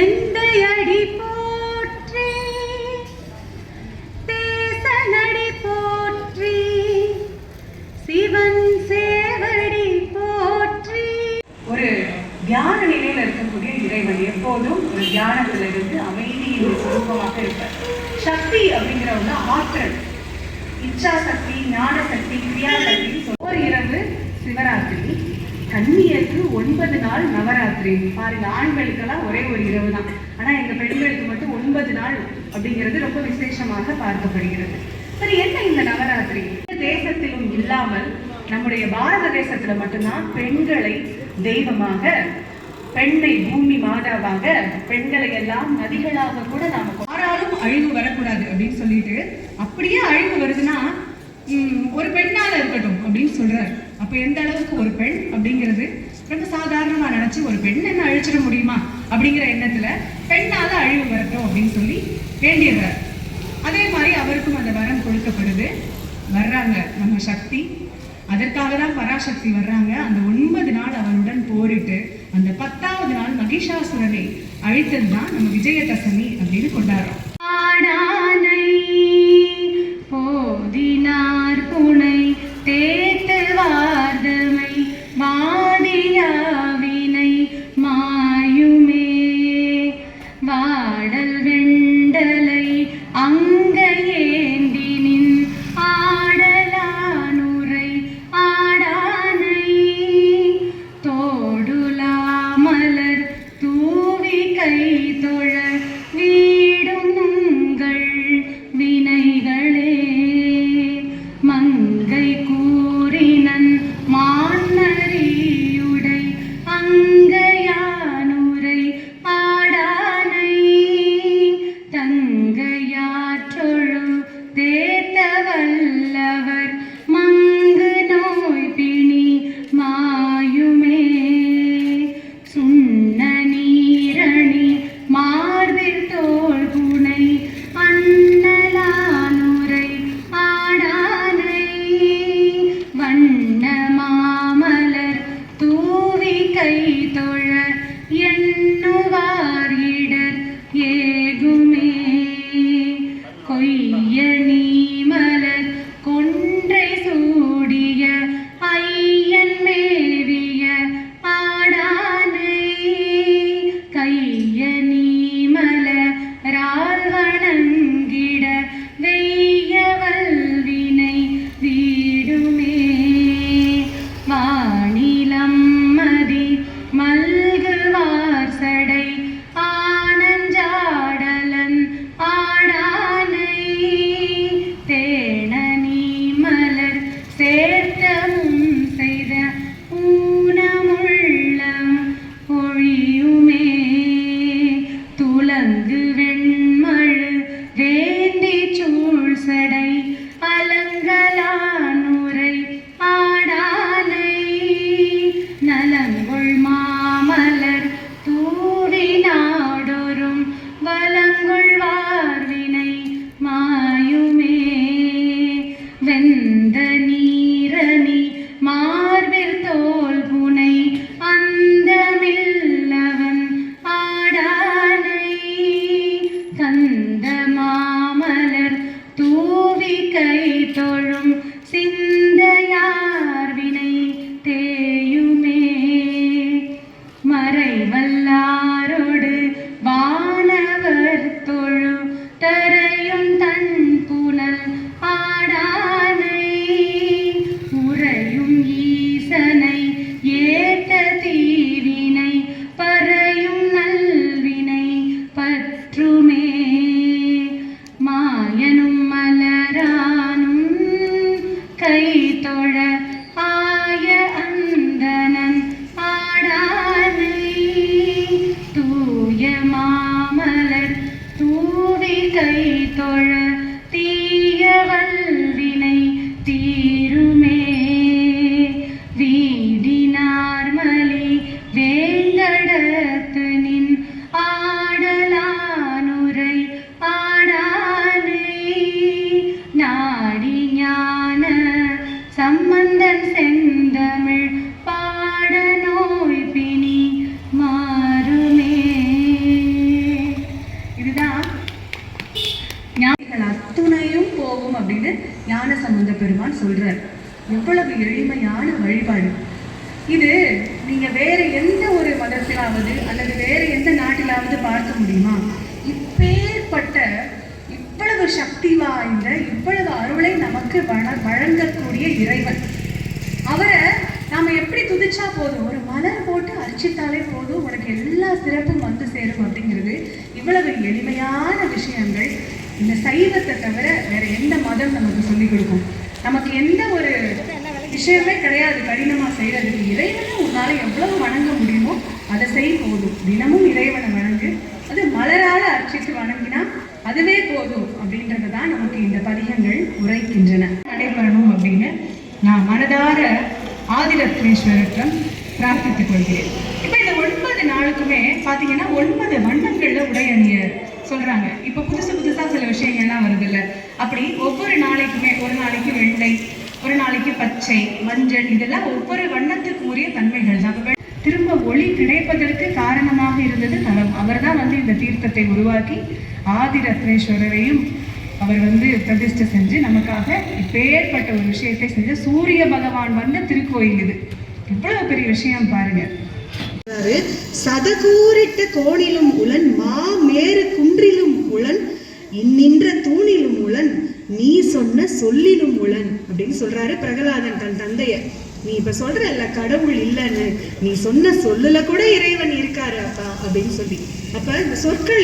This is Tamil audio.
எந்த அடி போற்றி தேசனடி போற்றி சிவன் சேவடி போற்றி. ஒரு தியான நிலையில் இருக்கக்கூடிய இறைவன் எப்போதும் ஒரு தியானத்தில் இருந்து அமைதியின் சுரூபமாக இருப்பார். சக்தி அப்படிங்கிறவங்க ஆற்றல். இச்சா சக்தி ஞான சக்தி கிரியா சக்தி ஒரு இரவு கன்னியருக்கு ஒன்பது நாள் நவராத்திரி. பாருங்க ஆண்களுக்கெல்லாம் ஒரே ஒரு இரவு தான். ஆனா எங்க பெண்களுக்கு மட்டும் ஒன்பது நாள் அப்படிங்கிறது ரொம்ப விசேஷமாக பார்க்கப்படுகிறது. சரி என்ன இந்த நவராத்திரி? தேசத்திலும் இல்லாமல் நம்முடைய பாரத தேசத்துல மட்டும்தான் பெண்களை தெய்வமாக பெண்ணை பூமி மாதாவாக பெண்களை எல்லாம் நதிகளாக கூட நாம யாராலும் அழிவு வரக்கூடாது அப்படின்னு சொல்லிட்டு அப்படியே அழிவு வருதுன்னா ஒரு பெண்ணால இருக்கட்டும் அப்படின்னு சொல்றாரு. அப்போ எந்த அளவுக்கு ஒரு பெண் அப்படிங்கிறது ரொம்ப சாதாரணமா நினைச்சு ஒரு பெண் என்ன அழிச்சிட முடியுமா அப்படிங்கிற எண்ணத்துல பெண்ணால் அழிவு வரட்டும் அப்படின்னு சொல்லி வேண்டியவர் அதே மாதிரி அவருக்கும் அந்த வரம் கொடுக்கப்படுது. வர்றாங்க நம்ம சக்தி. அதற்காக தான் பராசக்தி வர்றாங்க. அந்த ஒன்பது நாள் அவனுடன் போரிட்டு அந்த பத்தாவது நாள் மகிஷாசுரனை அழித்தது தான் நம்ம விஜயதசமி அப்படின்னு கொண்டாடுறோம். കൈ തൊഴും സിന്ധു 等一人。அப்படின்னு ஞான சம்பந்த பெருமான் சொல்றார். எவ்வளவு எளிமையான வழிபாடு. இது நீங்க வேற எந்த ஒரு மதத்திலாவது அல்லது வேற எந்த நாட்டிலாவது பார்க்க முடியுமா? இப்பேற்பட்ட இவ்வளவு சக்தி வாய்ந்த இவ்வளவு அருளை நமக்கு வழ- வழங்கக்கூடிய இறைவன். அவரை நாம எப்படி துதிச்சா போதும்? ஒரு மலர் போட்டு அர்ச்சித்தாலே போதும். உனக்கு எல்லா சிறப்பும் வந்து சேரும் அப்படிங்கிறது இவ்வளவு எளிமையான விஷயங்கள். இந்த சைவத்தை தவிர வேற எந்த மதம் நமக்கு சொல்லிக் கொடுக்கும்? நமக்கு எந்த ஒரு விஷயமே கிடையாது கடினமா செய்கிறதுக்கு இறைவனை உன்னால எவ்வளவு வணங்க முடியுமோ அதை செய் போதும். தினமும் இறைவனை வணங்கு. அது மலரால அர்ச்சித்து வணங்கினா அதுவே போதும் அப்படின்றது தான் நமக்கு இந்த பதிகங்கள் உரைக்கின்றன. நடைபெறணும் அப்படின்னு நான் மனதார ஆதிரத்னேஸ்வரத்திடம் பிரார்த்தித்துக் கொள்கிறேன். இப்போ இந்த ஒன்பது நாளுக்குமே பார்த்தீங்கன்னா ஒன்பது வண்ணங்கள்ல உடை சொல்றாங்க. இப்போ புதுசு புதுசா சில விஷயங்கள்லாம் வருது இல்ல அப்படி ஒவ்வொரு நாளைக்குமே ஒரு நாளைக்கு வெள்ளை ஒரு நாளைக்கு பச்சை மஞ்சள் இதெல்லாம் ஒவ்வொரு வண்ணத்துக்கு உரிய தன்மைகள் தான். திரும்ப ஒளி கிடைப்பதற்கு காரணமாக இருந்தது தலம் அவர்தான் வந்து இந்த தீர்த்தத்தை உருவாக்கி ஆதி ரத்னேஸ்வரரையும் அவர் வந்து பிரதிஷ்டை செஞ்சு நமக்காக இப்பேற்பட்ட ஒரு விஷயத்தை செஞ்ச சூரிய பகவான் வந்த திருக்கோயில் இது. இவ்வளவு பெரிய விஷயம் பாருங்க. சதகூரிட்ட கோணிலும் உளன் மா குன்றிலும் உளன் இன்னின்ற தூணிலும் உளன் நீ சொன்ன சொல்லிலும் உளன் அப்படின்னு சொல்றாரு பிரகலாதன் தன் தந்தைய. நீ இப்ப சொல்றல்ல கடவுள் இல்லைன்னு. நீ சொன்ன சொல்லுல கூட இறைவன் இருக்காரு அப்பா அப்படின்னு சொல்லி. அப்ப இந்த சொற்கள்